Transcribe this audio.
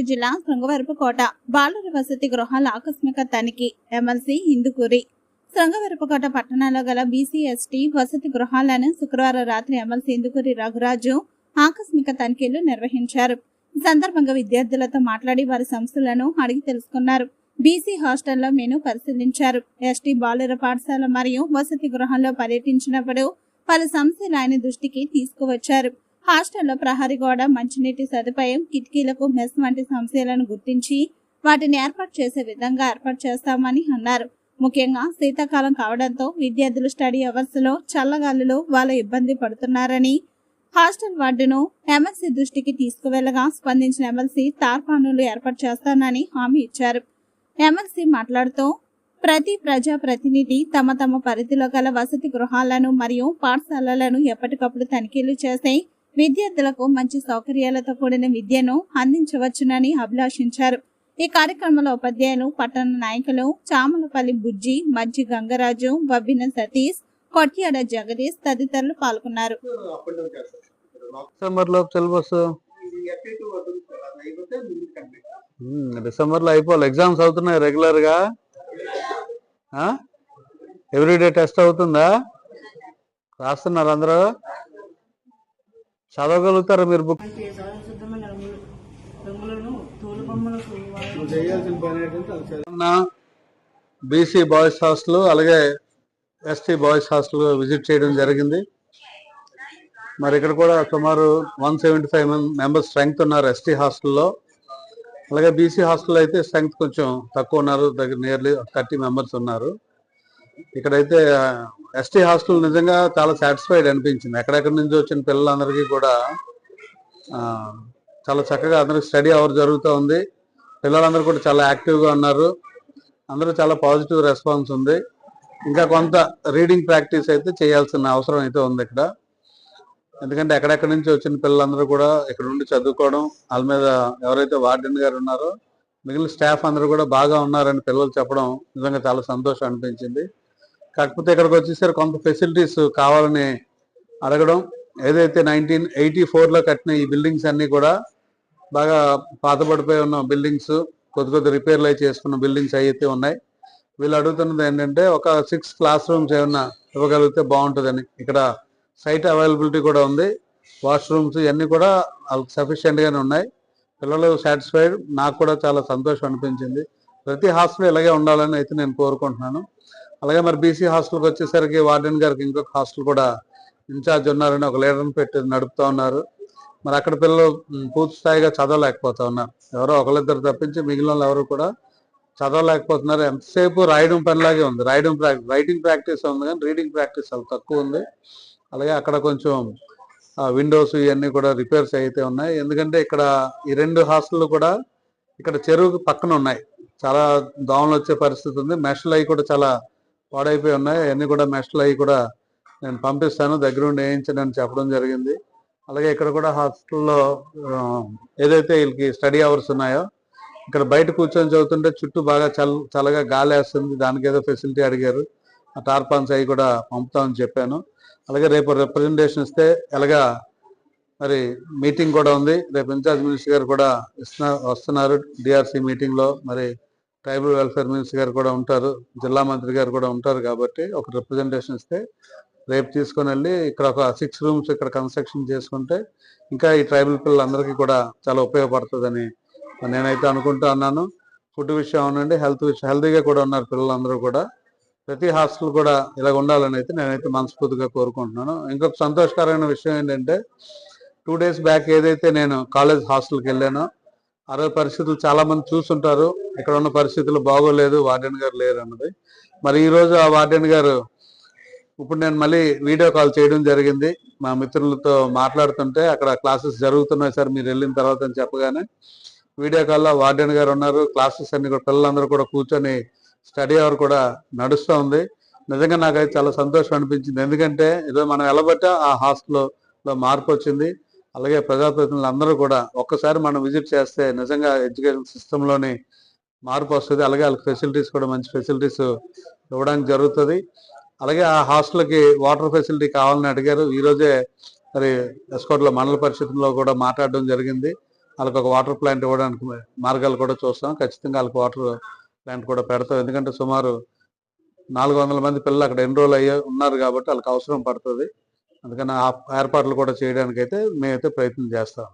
జిల్లా శృంగవరపుకోట బాలుర వసతి గృహాల ఆకస్మిక తనిఖీ ఎమ్మెల్సీ ఇందుకూరి. శృంగవరపుకోట పట్టణంలో గల బీసీ ఎస్టీ వసతి గృహాలను శుక్రవారం రాత్రి ఎమ్మెల్సీ ఇందుకూరి రఘురాజు ఆకస్మిక తనిఖీలు నిర్వహించారు. ఈ సందర్భంగా విద్యార్థులతో మాట్లాడి వారి సమస్యలను అడిగి తెలుసుకున్నారు. బీసీ హాస్టల్లో మెను పరిశీలించారు. ఎస్టీ బాలుర పాఠశాల మరియు వసతి గృహంలో పర్యటించినప్పుడు పలు సమస్యలు ఆయన దృష్టికి తీసుకువచ్చారు. హాస్టల్లో ప్రహరీ గోడ మంచినీటి సదుపాయం కిటికీలకు మెస్ వంటి సమస్యలను గుర్తించి వాటిని ఏర్పాటు చేసే విధంగా ఏర్పాటు చేస్తామని అన్నారు. ముఖ్యంగా శీతాకాలం కావడంతో విద్యార్థులు స్టడీ అవర్స్లో వాళ్ళ ఇబ్బంది పడుతున్నారని హాస్టల్ వార్డును ఎమ్మెల్సీ దృష్టికి తీసుకువెళ్ళగా స్పందించిన ఎమ్మెల్సీ తార్పానులు ఏర్పాటు చేస్తానని హామీ ఇచ్చారు. ఎమ్మెల్సీ మాట్లాడుతూ ప్రతి ప్రజా ప్రతినిధి తమ తమ పరిధిలో గల వసతి గృహాలను మరియు పాఠశాలలను ఎప్పటికప్పుడు తనిఖీలు చేసి విద్యార్థులకు మంచి సౌకర్యాలతో కూడిన విద్యను అందించవచ్చునని అభిలాషించారు. ఈ కార్యక్రమంలో ఉపాధ్యాయులు పట్టణ నాయకులు చామలపల్లి బుజ్జి మజ్జి గంగరాజు బబ్బిన సతీష్ కొట్టియాడ జగదీష్ తదితరులు పాల్గొన్నారు. డిసెంబర్లో సిలబస్? డిసెంబర్లో అయిపోవాలి. ఎగ్జామ్స్ అవుతున్నాయి రెగ్యులర్గా ఎవ్రీడే టెస్ట్ అవుతుందా? రాస్తున్నారు అందరూ? చదవగలుగుతారా మీరు బుక్ బీసీ బాయ్స్ హాస్టల్ అలాగే ఎస్టీ బాయ్స్ హాస్టల్ విజిట్ చేయడం జరిగింది. మరి ఇక్కడ కూడా సుమారు one seventy five members strength ఉన్నారు ఎస్టీ హాస్టల్లో అలాగే బీసీ హాస్టల్లో అయితే స్ట్రెంగ్త్ కొంచెం తక్కువ ఉన్నారు దగ్గర నియర్లీ థర్టీ మెంబర్స్ ఉన్నారు. ఇక్కడైతే ఎస్టీ హాస్టల్ నిజంగా చాలా సాటిస్ఫైడ్ అనిపించింది. ఎక్కడెక్కడి నుంచి వచ్చిన పిల్లలందరికీ కూడా చాలా చక్కగా అందరికి స్టడీ అవర్ జరుగుతూ ఉంది. పిల్లలందరూ కూడా చాలా యాక్టివ్గా ఉన్నారు. అందరూ చాలా పాజిటివ్ రెస్పాన్స్ ఉంది. ఇంకా కొంత రీడింగ్ ప్రాక్టీస్ అయితే చేయాల్సిన అవసరం అయితే ఉంది ఇక్కడ. ఎందుకంటే ఎక్కడెక్కడి నుంచి వచ్చిన పిల్లలందరూ కూడా ఇక్కడ నుండి చదువుకోవడం వాళ్ళ మీద ఎవరైతే వార్డెన్ గారు ఉన్నారో మిగిలిన స్టాఫ్ అందరూ కూడా బాగా ఉన్నారని పిల్లలు చెప్పడం నిజంగా చాలా సంతోషం అనిపించింది. కాకపోతే ఇక్కడికి వచ్చేసరికి కొంత ఫెసిలిటీస్ కావాలని అడగడం. ఏదైతే నైన్టీన్ ఎయిటీ ఫోర్లో కట్టిన ఈ బిల్డింగ్స్ అన్నీ కూడా బాగా పాతబడిపోయి ఉన్న బిల్డింగ్స్ కొద్ది కొద్ది రిపేర్లు అయి చేసుకున్న బిల్డింగ్స్ అయితే ఉన్నాయి. వీళ్ళు అడుగుతున్నది ఏంటంటే ఒక సిక్స్ క్లాస్ రూమ్స్ ఏమన్నా ఇవ్వగలిగితే బాగుంటుందని. ఇక్కడ సైట్ అవైలబిలిటీ కూడా ఉంది. వాష్రూమ్స్ ఇవన్నీ కూడా వాళ్ళకి సఫిషియెంట్గానే ఉన్నాయి. పిల్లలు సాటిస్ఫైడ్ నాకు కూడా చాలా సంతోషం అనిపించింది. ప్రతి హాస్టల్ ఇలాగే ఉండాలని అయితే నేను కోరుకుంటున్నాను. అలాగే మరి బీసీ హాస్టల్కి వచ్చేసరికి వార్డెన్ గారికి ఇంకొక హాస్టల్ కూడా ఇన్ఛార్జ్ ఉన్నారని ఒక లీడర్ని పెట్టి నడుపుతా ఉన్నారు. మరి అక్కడ పిల్లలు పూర్తి స్థాయిగా చదవలేకపోతా ఉన్నారు. ఎవరో ఒకరిద్దరు తప్పించి మిగిలిన వాళ్ళు ఎవరు కూడా చదవలేకపోతున్నారు. ఎంతసేపు రాయడం పనిలాగే ఉంది. రాయడం ప్రాక్టీస్ రైటింగ్ ప్రాక్టీస్ ఉంది కానీ రీడింగ్ ప్రాక్టీస్ చాలా తక్కువ ఉంది. అలాగే అక్కడ కొంచెం విండోస్ ఇవన్నీ కూడా రిపేర్స్ అయితే ఉన్నాయి. ఎందుకంటే ఇక్కడ ఈ రెండు హాస్టల్ కూడా ఇక్కడ చెరువుకు పక్కన ఉన్నాయి. చాలా దోమలు వచ్చే పరిస్థితి ఉంది. మెషలు అవి కూడా చాలా పాడైపోయి ఉన్నాయి. అవన్నీ కూడా మెషలు అవి కూడా నేను పంపిస్తాను. దగ్గరుండి వేయించండి చెప్పడం జరిగింది. అలాగే ఇక్కడ కూడా హాస్టల్లో ఏదైతే వీళ్ళకి స్టడీ అవర్స్ ఉన్నాయో ఇక్కడ బయట కూర్చొని చదువుతుంటే చుట్టూ బాగా చల్ చల్లగా గాలి వేస్తుంది. దానికి ఏదో ఫెసిలిటీ అడిగారు. ఆ టార్పాన్స్ అవి కూడా పంపుతామని చెప్పాను. అలాగే రేపు రిప్రజెంటేషన్ ఇస్తే ఎలాగా మరి మీటింగ్ కూడా ఉంది. రేపు ఇన్ఛార్జ్ మినిస్టర్ గారు కూడా ఇస్తున్నా వస్తున్నారు. డిఆర్సీ మీటింగ్లో మరి ట్రైబల్ వెల్ఫేర్ మినిస్టర్ గారు కూడా ఉంటారు జిల్లా మంత్రి గారు కూడా ఉంటారు కాబట్టి ఒక రిప్రజెంటేషన్ ఇస్తే రేపు తీసుకొని వెళ్ళి ఇక్కడ ఒక సిక్స్ రూమ్స్ ఇక్కడ కన్స్ట్రక్షన్ చేసుకుంటే ఇంకా ఈ ట్రైబల్ పిల్లలందరికీ కూడా చాలా ఉపయోగపడుతుందని నేనైతే అనుకుంటా ఉన్నాను. ఫుడ్ విషయం అవునండి హెల్త్ విషయం హెల్తీగా కూడా ఉన్నారు పిల్లలందరూ కూడా. ప్రతి హాస్టల్ కూడా ఇలా ఉండాలని అయితే నేనైతే మనస్ఫూర్తిగా కోరుకుంటున్నాను. ఇంకొక సంతోషకరమైన విషయం ఏంటంటే టూ డేస్ బ్యాక్ ఏదైతే నేను కాలేజ్ హాస్టల్కి వెళ్ళానో రోజు పరిస్థితులు చాలా మంది చూస్తుంటారు. ఇక్కడ ఉన్న పరిస్థితులు బాగోలేదు వార్డెన్ గారు లేరు అన్నది. మరి ఈ రోజు ఆ వార్డెన్ గారు ఇప్పుడు నేను మళ్ళీ వీడియో కాల్ చేయడం జరిగింది. మా మిత్రులతో మాట్లాడుతుంటే అక్కడ క్లాసెస్ జరుగుతున్నాయి సార్ మీరు వెళ్ళిన తర్వాత అని చెప్పగానే వీడియో కాల్లో వార్డెన్ గారు ఉన్నారు. క్లాసెస్ అన్ని కూడా పిల్లలందరూ కూడా కూర్చొని స్టడీ అవర్ కూడా నడుస్తూ ఉంది. నిజంగా నాకైతే చాలా సంతోషం అనిపించింది. ఎందుకంటే ఈరోజు మనం వెళ్ళబట్టే ఆ హాస్టల్లో మార్పు వచ్చింది. అలాగే ప్రజాప్రతినిధులు అందరూ కూడా ఒక్కసారి మనం విజిట్ చేస్తే నిజంగా ఎడ్యుకేషన్ సిస్టంలోని మార్పు వస్తుంది. అలాగే వాళ్ళకి ఫెసిలిటీస్ కూడా మంచి ఫెసిలిటీస్ ఇవ్వడానికి జరుగుతుంది. అలాగే ఆ హాస్టల్కి వాటర్ ఫెసిలిటీ కావాలని అడిగారు. ఈరోజే మరి ఎస్కోట్లో మండల పరిషత్లో కూడా మాట్లాడడం జరిగింది. వాళ్ళకి ఒక వాటర్ ప్లాంట్ ఇవ్వడానికి మార్గాలు కూడా చూస్తాం. ఖచ్చితంగా వాళ్ళకి వాటర్ ప్లాంట్ కూడా పెడతాం. ఎందుకంటే సుమారు నాలుగు వందల మంది పిల్లలు అక్కడ ఎన్రోల్ అయ్యి ఉన్నారు కాబట్టి వాళ్ళకి అవసరం పడుతుంది. అందుకని ఆ ఏర్పాట్లు కూడా చేయడానికైతే మేమైతే ప్రయత్నం చేస్తాం